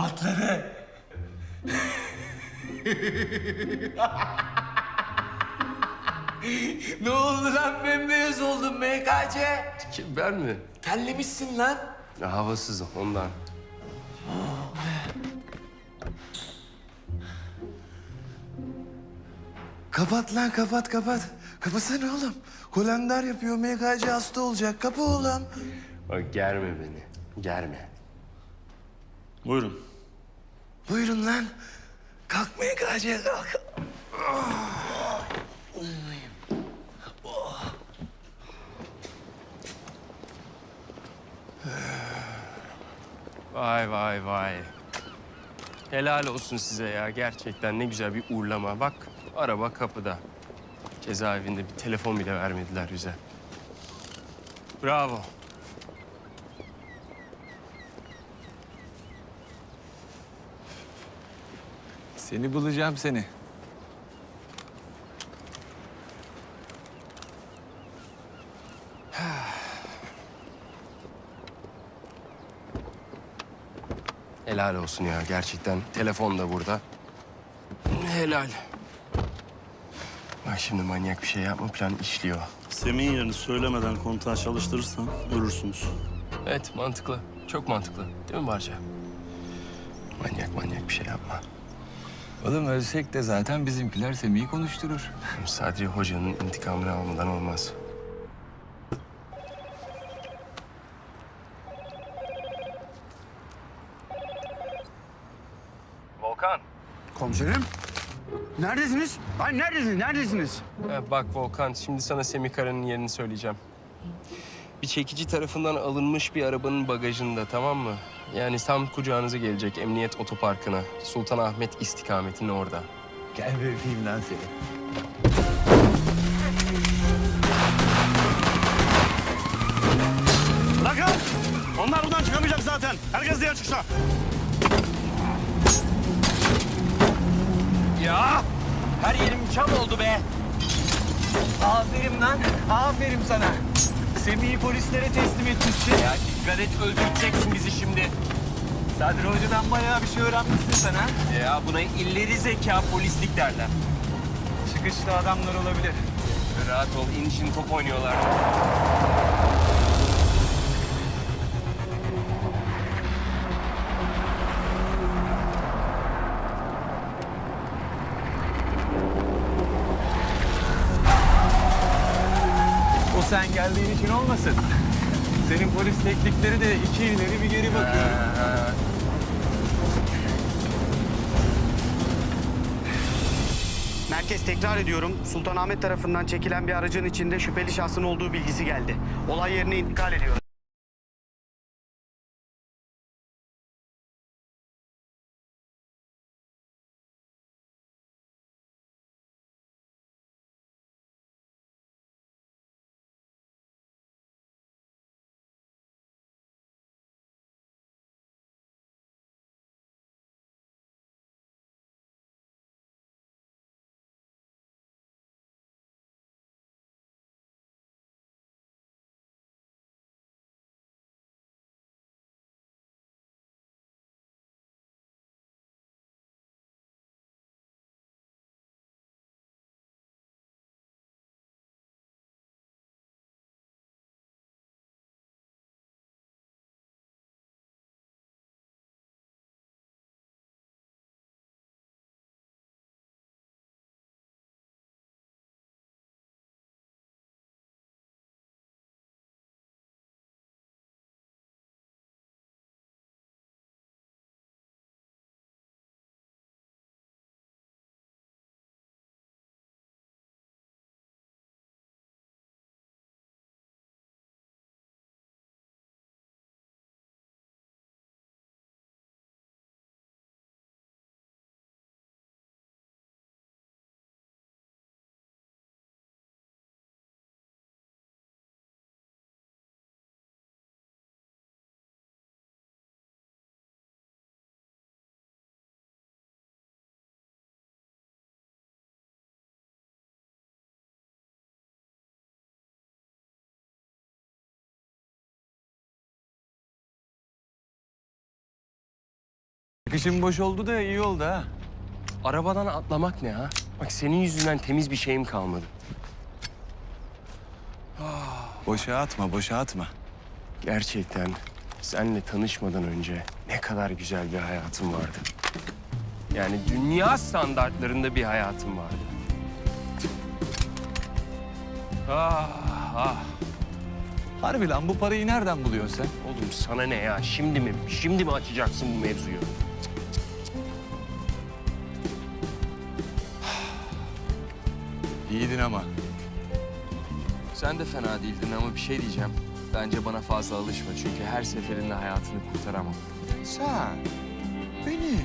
ne oldu lan bembeyaz oldun MKC? Kim ben mi? Terlemişsin lan. Ya, havasız ondan. Kapat lan kapat kapat. Kapatsana oğlum. Kolender yapıyor. MKC hasta olacak. Kapa oğlum. Bak germe beni. Germe. Buyurun. Buyurun lan. Kalk MKC kalk. Vay vay vay. Helal olsun size ya. Gerçekten ne güzel bir uğurlama. Bak araba kapıda. Cezaevinde bir telefon bile vermediler bize. Bravo. Seni bulacağım seni. Helal olsun ya gerçekten. Telefon da burada. Helal. Bak şimdi manyak bir şey yapma plan işliyor. Semih'in yerini söylemeden kontağı çalıştırırsan ölürsünüz. Evet mantıklı. Çok mantıklı. Değil mi Barca? Manyak manyak bir şey yapma. Oğlum ölsek de zaten bizimkiler Semih'i konuşturur. Sadri Hoca'nın intikamını almadan olmaz. Volkan. Komiserim. Neredesiniz? Ay neredesiniz? Neredesiniz? Ha, bak Volkan, şimdi sana Semih Kara'nın yerini söyleyeceğim. Bir çekici tarafından alınmış bir arabanın bagajında, tamam mı? Yani tam kucağınıza gelecek emniyet otoparkına. Sultanahmet istikametinin orada. Gel bir öpeyim lan seni. Bırakın! Onlar buradan çıkamayacak zaten. Herkes diğer çıkışa. Ya! Her yerim çam oldu be. Aferin lan. Aferin sana. Semih'i polislere teslim etmişsin. Ya dikkat et öldüreceksin bizi şimdi. Sadri Hoca'dan bayağı bir şey öğrenmişsin sen ha. Ya buna illeri zeka polislik derler. Çıkışta adamlar olabilir. Rahat ol, inişini top oynuyorlar. O sen geldiğin için olmasın. Senin polis teknikleri de iki ileri bir geri bakıyor. Merkez tekrar ediyorum. Sultanahmet tarafından çekilen bir aracın içinde şüpheli şahsın olduğu bilgisi geldi. Olay yerine intikal ediyorum. Çıkışın boş oldu da iyi oldu ha. Arabadan atlamak ne ha? Bak senin yüzünden temiz bir şeyim kalmadı. Boşa atma, boşa atma. Gerçekten seninle tanışmadan önce ne kadar güzel bir hayatım vardı. Yani dünya standartlarında bir hayatım vardı. Ah ah. Harbi lan bu parayı nereden buluyorsun sen? Oğlum sana ne ya? Şimdi mi? Şimdi mi açacaksın bu mevzuyu? İyiydin ama. Sen de fena değildin ama bir şey diyeceğim. Bence bana fazla alışma çünkü her seferinde hayatını kurtaramam. Sen, beni.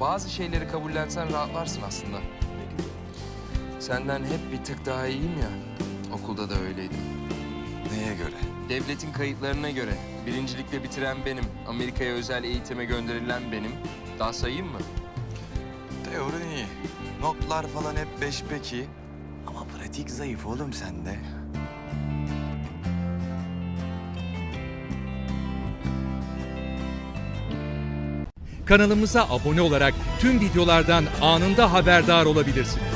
Bazı şeyleri kabullensen rahatlarsın aslında. Senden hep bir tık daha iyiyim ya. Okulda da öyleydim. Neye göre? Devletin kayıtlarına göre birincilikle bitiren benim, Amerika'ya özel eğitime gönderilen benim. Daha sayayım mı? Teorin iyi. Notlar falan hep beş peki. Ama pratik zayıf oğlum sende. Kanalımıza abone olarak tüm videolardan anında haberdar olabilirsiniz.